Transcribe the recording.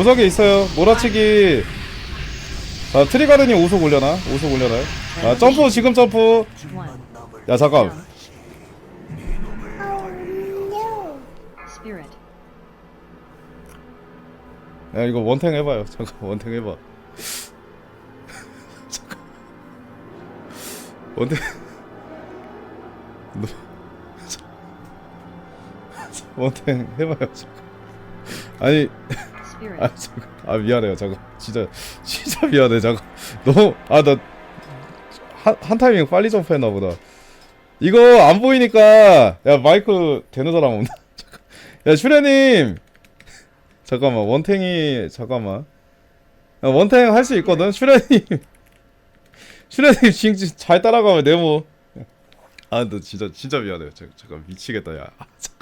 구석에 있어요. 몰아치기. 자, 트리가드님 5속 올려놔. 5속 올려놔요. 자, 점프, 지금 점프. 야, 잠깐. 야, 이거 원탱 해봐요. 잠깐, 원탱 해봐. 잠깐. 원탱. 너. 원탱 해봐요. 잠깐. 아니. 아, 잠깐. 아, 미안해요. 잠깐. 진짜, 진짜 미안해. 잠깐. 너무, 아, 나. 한, 한 타이밍 빨리 점프했나 보다. 이거 안 보이니까, 야, 마이크 되는 사람 없나? 잠깐. 야, 슈레님! 잠깐만, 원탱이, 잠깐만. 야, 원탱 할 수 있거든? 슈레님! 슈레님 진짜 잘 따라가면 네모. 아, 너 진짜, 진짜 미안해요. 잠깐, 잠깐 미치겠다, 야. 아, 참.